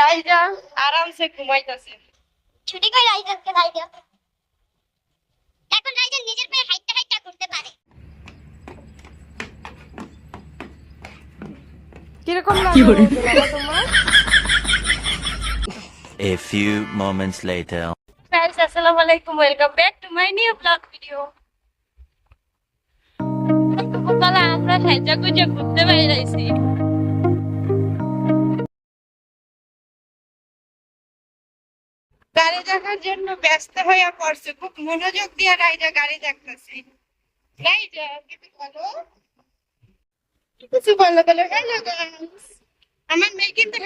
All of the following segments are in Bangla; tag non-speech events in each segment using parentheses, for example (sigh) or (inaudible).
রাইজা আরামসে ঘুমাইতাছে। ছুটি করে রাইজারকে লাই দিও। এখন রাইজার নিজের পায়ে হাইটটা হাইটটা করতে পারে। কীরকম লাগল তোমার? A few moments later. আলাইকুম welcome back to my new blog video দুপুরবেলা আমরা সাইজা গুজা ঘুরতে বেরিয়েছি গাড়ি দেখার জন্য ব্যস্ত হইয়া পড়ছে। খুব মনোযোগ দিয়ে রাইজা গাড়ি দেখতেছি। আমার মেয়ে কিন্তু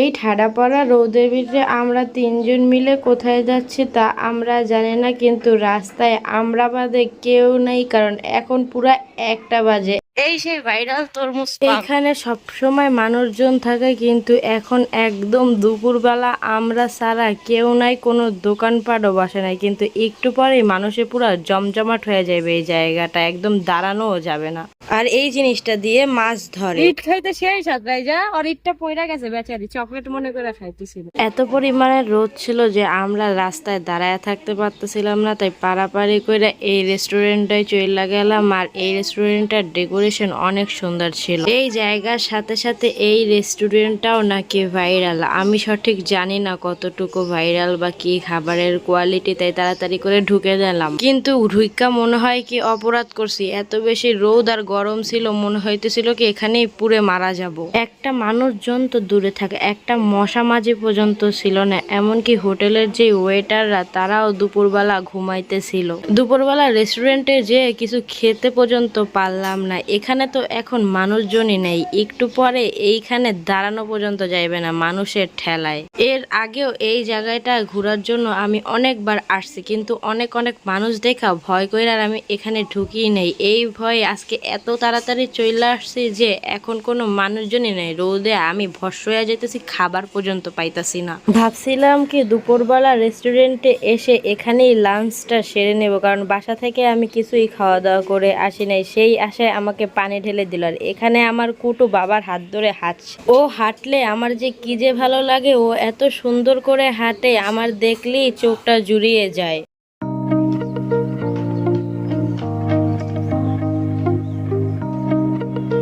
এই ঠাডা পড়া রোদের ভিতরে আমরা তিনজন মিলে কোথায় যাচ্ছি তা আমরা জানি না, কিন্তু রাস্তায় আমরা বাদে কেউ নেই, কারণ এখন পুরা একটা বাজে। এই সেই ভাইরাল তরমুজ এখানে সব সময় মানুষজন থাকে কিন্তু এখন একদম দুপুরবেলা আমরা ছাড়া কেউ নাই কোনো দোকানপাটও বসে নাই। কিন্তু একটু পরেই মানুষে পুরো জমজমাট হয়ে যাবে এই জায়গাটা একদম দাঁড়ানোও যাবে না। আর এই জিনিসটা দিয়ে মাছ ধরে। ইট খাইতে সেই সাত যা আর ইটটা পয়রা গেছে বেচারি চকলেট মনে করে খাইতেছিল। এত পরিমাণে রোদ ছিল যে আমরা রাস্তায় দাঁড়ায় থাকতে পারতেছিলাম না তাই পাড়াপাড়ি করে এই রেস্টুরেন্টটায় চলে গেলাম। আর এই রেস্টুরেন্টটার ডেকোরেশন অনেক সুন্দর ছিল। এই জায়গার সাথে সাথে এই রেস্টুরেন্টটাও নাকি ভাইরাল। আমি সঠিক জানি না কতটুকু ভাইরাল বা কি খাবারের কোয়ালিটি, তাই তাড়াতাড়ি করে ঢুকে দিলাম কিন্তু ঢুইকা মনে হয় কি অপরাধ করছি। এত বেশি রোদ আর গরম ছিল, মনে হইতেছিল কি এখানেই পুড়ে মারা যাব। একটা মানুষজন তো দূরে থাকে, একটা মশা মাঝি পর্যন্ত ছিল না। এমনকি হোটেলের যে ওয়েটাররা, তারাও দুপুরবেলা ঘুমাইতেছিল। দুপুরবেলা রেস্টুরেন্টে যে কিছু খেতে পর্যন্ত পারলাম না। এখানে তো এখন মানুষজনই নেই। একটু পরে এইখানে দাঁড়ানো পর্যন্ত যাইবে না মানুষের ঠেলায়। এর আগেও এই জায়গাটা ঘোরার জন্য আমি অনেকবার আসছি, কিন্তু অনেক অনেক মানুষ দেখা ভয় করে আর আমি এখানে ঢুকিয়ে নেই। এই ভয়ে আজকে এত তাড়াতাড়ি চলে আসছি যে এখন কোনো মানুষজনই নেই। রোদে আমি ভস্য হয়ে যেতেছি খাবার পর্যন্ত পাইতাছি না। ভাবছিলাম কি দুপুরবেলা রেস্টুরেন্টে এসে এখানেই লাঞ্চটা সেরে নেব, কারণ বাসা থেকে আমি কিছুই খাওয়া দাওয়া করে আসি নাই। সেই আশায় আমাকে পানি ঢেলে দিল আর এখানে আমার কুটু বাবার হাত ধরে হাঁটছে। ও হাঁটলে আমার যে কি যে ভালো লাগে, ও এত সুন্দর করে হাঁটে, আমার দেখলেই চোখটা জুড়িয়ে যায়।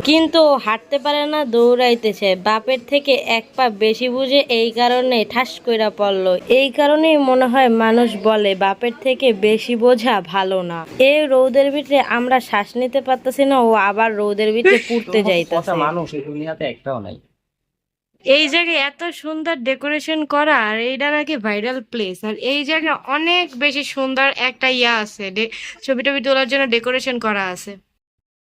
কিন্তু হাঁটতে পারে না দৌড়াইতেছে। বাপের থেকে এক পা বেশি বুঝে এই কারণে ঠাস কইরা পড়ল। এই কারণেই মনে হয় মানুষ বলে বাপের থেকে বেশি বোঝা ভালো না। এই রৌদের ভিতরে আমরা শ্বাস নিতে পারতেছি না ও আবার রৌদের ভিতরে পুড়তে যাইতেছে। মানুষ এই দুনিয়াতে একটাও নাই। এই জায়গায় এত সুন্দর ডেকোরেশন করা আর এইটা নাকি ভাইরাল প্লেস। আর এই জায়গায় অনেক বেশি সুন্দর একটা ইয়া আছে ডে- ছবি টবি তোলার জন্য ডেকোরেশন করা আছে।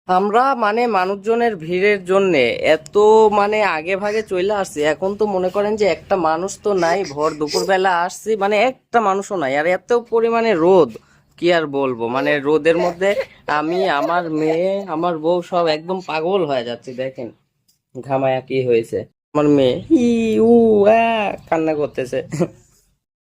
আমরা মানে মানুষজনের ভিড়ের জন্য এত মানে আগে ভাগে চলে আসছি, এখন তো মনে করেন যে একটা মানুষ তো নাই, ভর দুপুর বেলা আসছি মানে একটা মানুষও নাই। আর এত পরিমাণে রোদ, কি আর বলব? মানে রোদের মধ্যে আমি, আমার মেয়ে, আমার বউ সব একদম পাগল হয়ে যাচ্ছে, দেখেন ঘামায়া কি হয়েছে। আমার মেয়ে ই উ কান্না করতেছে।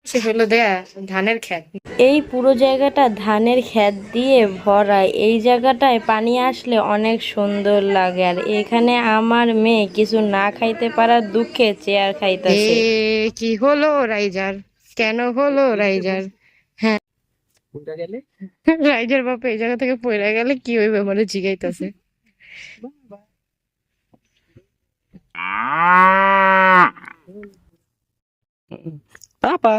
সে হলো দেয়া ধানের খেত এই পুরো জায়গাটা ধানের ক্ষেত দিয়ে ভরা। এই জায়গাটায় পানি আসলে অনেক সুন্দর লাগে। আর এখানে আমার মেয়ে কিছু না খাইতে পারার দুঃখে চেয়ার খাইতেছে। কি হলো রাইজার? কেন হলো রাইজার? গেলে? রাইজার বাপ এই জায়গা থেকে পড়ে গেলে কি হইবে মানে জিগাইতেছে। পাপা।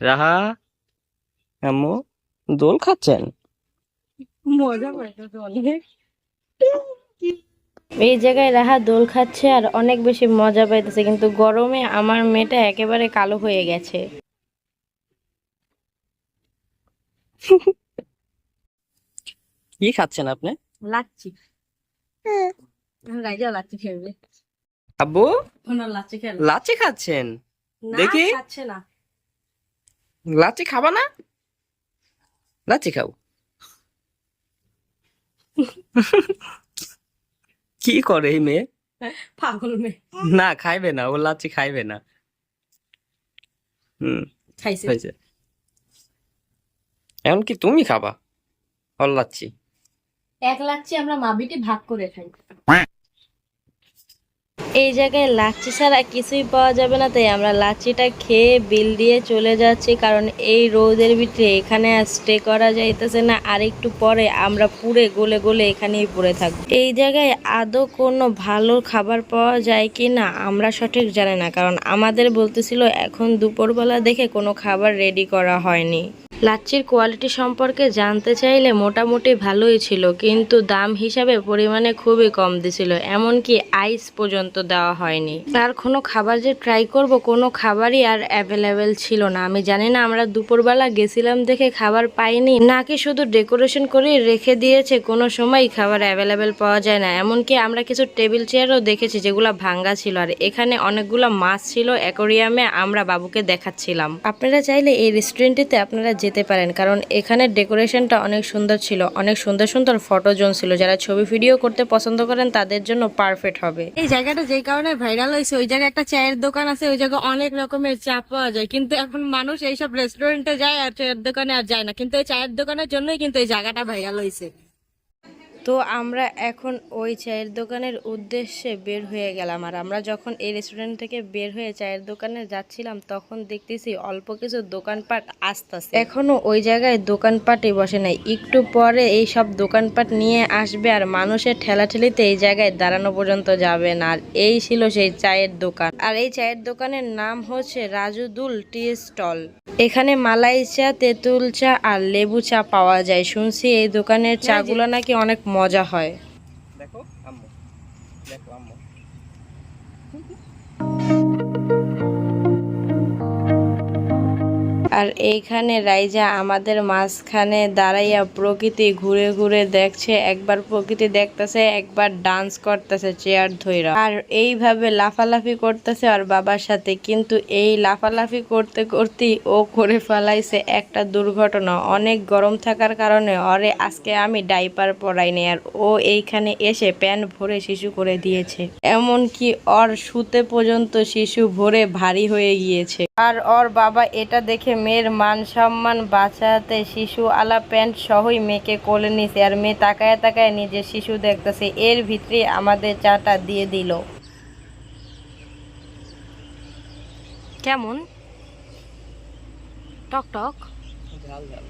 রাহা। আম্মু দোল খাচ্ছেন? মজা পাইতেছে অনেক এই জায়গায় রাহা দোল খাচ্ছে আর অনেক বেশি মজা পাইতেছে কিন্তু গরমে আমার মেয়েটা একেবারে কালো হয়ে গেছে। কি খাচ্ছেন আপনি? লাচ্ছি। রাইজা লাচ্ছি খেলবে আব্বু? লাচ্ছি খাচ্ছেন? দেখি। খাচ্ছে না। লাচি খাবা না? লাচি খাও। (laughs) কি করে এই মেয়ে? পাগল মেয়ে। না খাইবে না ও লাচি খাইবে না। হুম খাইছে। হয়েছে। এখন কি তুমি খাবা? ওর লাচ্ছি। এক লাচ্ছি আমরা মা বিটি ভাগ করে খাই। এই জায়গায় লাচ্ছি ছাড়া কিছুই পাওয়া যাবে না, তাই আমরা লাচ্ছিটা খেয়ে বিল দিয়ে চলে যাচ্ছি, কারণ এই রোদের ভিতরে এখানে আর স্টে করা যাইতেছে না, আর একটু পরে আমরা পুরে গলে গলে এখানেই পড়ে থাকব। এই জায়গায় আদৌ কোনো ভালো খাবার পাওয়া যায় কি না আমরা সঠিক জানি না, কারণ আমাদের বলতেছিল এখন দুপুরবেলা দেখে কোনো খাবার রেডি করা হয়নি। লাচ্ছির কোয়ালিটি সম্পর্কে জানতে চাইলে মোটামুটি ভালোই ছিল, কিন্তু দাম হিসাবে পরিমাণে খুবই কম দিছিল, এমনকি আইস পর্যন্ত দেওয়া হয়নি। আর কোনো খাবার যে ট্রাই করব, কোনো খাবারই আর অ্যাভেলেবেল ছিল না। আমি জানি না আমরা দুপুরবেলা গেছিলাম দেখে খাবার পাইনি, নাকি শুধু ডেকোরেশন করেই রেখে দিয়েছে, কোনো সময় খাবার অ্যাভেলেবেল পাওয়া যায় না। এমনকি আমরা কিছু টেবিল চেয়ারও দেখেছি যেগুলো ভাঙ্গা ছিল, আর এখানে অনেকগুলো মাছ ছিল অ্যাকোরিয়ামে আমরা বাবুকে দেখাচ্ছিলাম। আপনারা চাইলে এই রেস্টুরেন্টটিতে আপনারা যেতে পারেন। কারণ এখানে ডেকোরেশনটা অনেক সুন্দর ছিল। অনেক সুন্দর সুন্দর ফটো জোন ছিল। যারা ছবি ভিডিও করতে পছন্দ করেন, তাদের জন্য পারফেক্ট হবে। এই জায়গাটা যে কারণে ভাইরাল হয়েছে, ওই জায়গায় একটা চায়ের দোকান আছে, ওই জায়গায় অনেক রকমের চা পাওয়া যায়। কিন্তু এখন মানুষ এইসব রেস্টুরেন্টে যায় আর চায়ের দোকানে আর যায় না। কিন্তু এই চায়ের দোকানের জন্যই কিন্তু এই জায়গাটা ভাইরাল হয়েছে। তো আমরা এখন ওই চায়ের দোকানের উদ্দেশ্যে বের হয়ে গেলাম। আর আমরা যখন এই রেস্টুরেন্ট থেকে বের হয়ে চায়ের দোকানে যাচ্ছিলাম, তখন দেখতেছি অল্প কিছু দোকানপাট আসতেছে। এখনও ওই জায়গায় দোকানপাটই বসে নাই। একটু পরে এই সব দোকানপাট নিয়ে আসবে আর মানুষের ঠেলাঠেলিতে এই জায়গায় দাঁড়ানো পর্যন্ত যাবে না। আর এই ছিল সেই চায়ের দোকান। আর এই চায়ের দোকানের নাম হচ্ছে রাজুদুল টি স্টল। এখানে মালাই চা তেঁতুল চা আর লেবু চা পাওয়া যায়। শুনছি এই দোকানের চাগুলো নাকি অনেক মজা হয়। আর এইখানে রাইজা আমাদের মাঝখানে দাঁড়াইয়া প্রকৃতি ঘুরে ঘুরে দেখছে, একবার প্রকৃতি দেখতেছে, একবার ডান্স করতেছে চেয়ার ধইরা। আর এইভাবে লাফালাফি করতেছে আর বাবার সাথে, কিন্তু এই লাফালাফি করতে করতে ও করে ফেলাইছে একটা দুর্ঘটনা। অনেক গরম থাকার কারণে অরে আজকে আমি ডাইপার পরাইনি আর ও এইখানে এসে প্যান্ট ভরে শিশু করে দিয়েছে। এমনকি ওর শুতে পর্যন্ত শিশু ভরে ভারী হয়ে গিয়েছে। আর ওর বাবা এটা দেখে মেয়ের মান সম্মান বাঁচাতে শিশু আলা প্যান্ট সহই মেয়েকে কোলে নিছে আর মেয়ে তাকায় তাকায় নিজের শিশু দেখতেছে। এর ভিতরে আমাদের চাটা দিয়ে দিল। কেমন? টক টক? ঝাল ঝাল।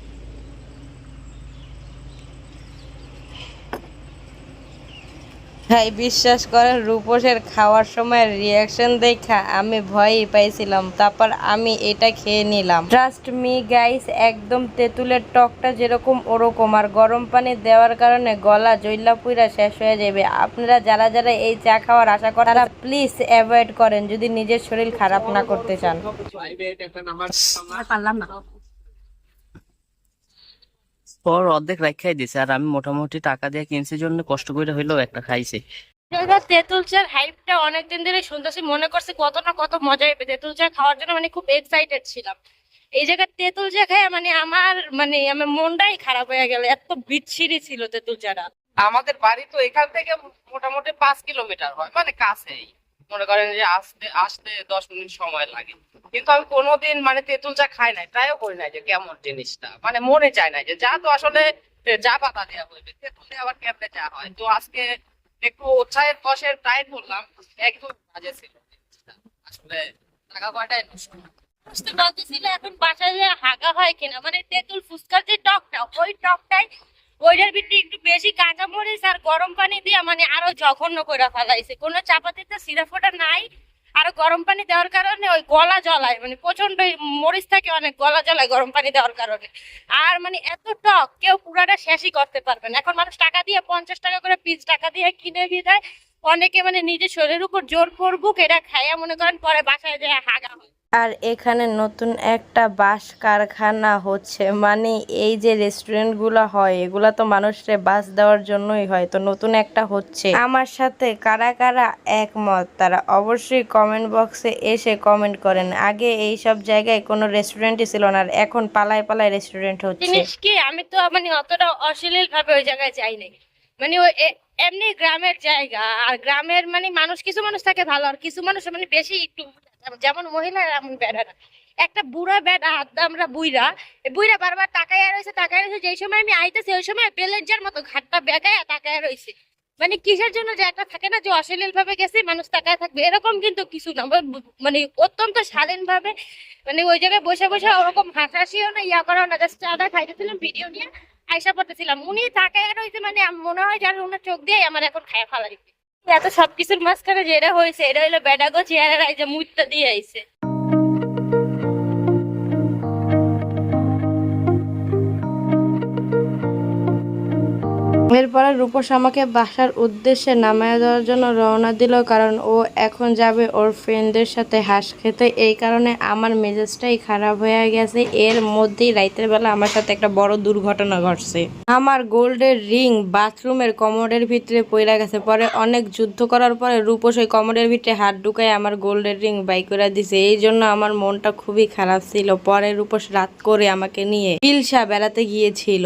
ভাই বিশ্বাস করেন রূপসের খাওয়ার সময় রিয়াকশন দেখা আমি ভয়ই পাইছিলাম। তারপর আমি এটা খেয়ে নিলাম। ট্রাস্ট মি গাইস একদম তেঁতুলের টকটা যেরকম ওরকম। আর গরম পানি দেওয়ার কারণে গলা জৈলা পুইরা শেষ হয়ে যাবে। আপনারা যারা যারা এই চা খাওয়ার আশা করেন তারা প্লিজ অ্যাভয়েড করেন। যদি নিজের শরীর খারাপ না করতে চান। পারলাম না। ওর অর্ধেক রাখাই দিছে। আর আমি মোটামুটি টাকা দিয়ে কিনছি জন্য কষ্ট করে হইলেও একটা খাইছি। তেঁতুল চার হাইপটা অনেকদিন ধরে শুনতেছি মনে করছি কত না কত মজা হবে। তেঁতুল চা খাওয়ার জন্য মানে খুব এক্সাইটেড ছিলাম। এই জায়গায় তেঁতুল চা খাই মানে আমার মানে আমার মনটাই খারাপ হয়ে গেল। এত বিচ্ছিরি ছিল তেঁতুল চাটা আমাদের বাড়ি তো এখান থেকে মোটামুটি পাঁচ কিলোমিটার হয় মানে কাছেই। মনে করেন যে আসতে আসতে দশ মিনিট সময় লাগে। কিন্তু আমি কোনোদিন মানে তেঁতুল চা খাই নাই, ট্রাইও করি নাই যে কেমন জিনিসটা। মানে মনে চায় না যে যা তো আসলে চা পাতা দেওয়া হইবে, তেঁতুল দিয়ে আবার কেমনে চা হয়। তো আজকে একটু উৎসাহের কষের ট্রাই করলাম, একদম বাজে ছিল আসলে টাকা কয়টাই বুঝতে বলতেছিল এখন বাসায় যে হাগা হয় কিনা মানে তেঁতুল ফুচকার যে টকটা, ওই টকটাই ওইটার ভিতরে একটু বেশি কাঁচা মরিচ আর গরম পানি দিয়ে মানে আরও জঘন্য করে ফেলাইছে। কোনো চাপাতিতে সিরা ফোটা নাই, আরও গরম পানি দেওয়ার কারণে ওই গলা জ্বলায় মানে প্রচণ্ড মরিচ থাকে অনেক গলা জ্বলায় গরম পানি দেওয়ার কারণে। আর মানে এত টক, কেউ পুরাটা শেষই করতে পারবে না। এখন মানুষ টাকা দিয়ে পঞ্চাশ টাকা করে পিস টাকা দিয়ে কিনে দিয়ে দেয় অনেকে মানে নিজের শরীরের উপর জোর করবুক এটা খাইয়া মনে করেন পরে বাসায় যায় হাগা হয়। আর এখানে নতুন একটা বাস কারখানা হচ্ছে। মানে এই যে রেস্টুরেন্টগুলো হয়, এগুলা তো মানুষকে বাস দেওয়ার জন্যই হয়, তো নতুন একটা হচ্ছে। আমার সাথে কারা কারা একমত, তারা অবশ্যই কমেন্ট বক্সে এসে কমেন্ট করেন। আগে এই সব জায়গায় কোনো রেস্টুরেন্টই ছিল না, আর এখন পালায় পালায় রেস্টুরেন্ট হচ্ছে। জিনিস কি, আমি তো মানে অতটা অশ্লীল ভাবে ওই জায়গায় যাই নাই। মানে ওই এমনি গ্রামের জায়গা, আর গ্রামের মানে মানুষ, কিছু মানুষ থাকে ভালো, আর কিছু মানুষ মানে বেশি একটু যেমন মহিলা এমন বেড়ারা একটা বুড়া বেড়া আমরা বুইরা বুইরা বারবার তাকাইয়া রয়েছে তাকাইয়া রয়েছে যেই সময় আমি আইতেছি, ওই সময় বেলের যার মতো ঘাটটা বেগাইয়া তাকাইয়া রয়েছে মানে কিসের জন্য যে একটা থাকে না, যে অশ্লীল ভাবে গেছে, মানুষ তাকায় থাকবে, এরকম কিন্তু কিছু না। মানে অত্যন্ত শালীন ভাবে মানে ওই জায়গায় বসে বসে ওরকম হাসাহাসিও না, ইয়া করাও না। জাস্ট চাঁদা খাইতেছিলাম, ভিডিও নিয়ে আইসা পড়তেছিলাম। উনি তাকায় রয়েছে মানে মনে হয় যার ওনার চোখ দিয়ে আমার এখন খায় ফালা দিচ্ছে। এত সবকিছুর মাঝখানে যেটা হয়েছে এটা হলো বেডাগো চেহারা রাইজা মুইটা দিয়ে আইছে। এরপরে রূপস আমাকে বাসার উদ্দেশ্যে নামায় দেওয়ার জন্য রওনা দিল, কারণ ও এখন যাবে ওর ফ্রেন্ডদের সাথে হাঁস খেতে। এই কারণে আমার মেজাজটাই খারাপ হয়ে গেছে। এর মধ্যেই রাইতের বেলা আমার সাথে একটা বড় দুর্ঘটনা ঘটছে। আমার গোল্ডের রিং বাথরুমের কমোডের ভিতরে পড়ে গেছে। পরে অনেক যুদ্ধ করার পরে রূপস ওই কমোডের ভিতরে হাত ঢুকায় আমার গোল্ডের রিং বাই করে দিছে। এই জন্য আমার মনটা খুবই খারাপ ছিল। পরে রূপস রাত করে আমাকে নিয়ে হিলসা বেড়াতে গিয়েছিল।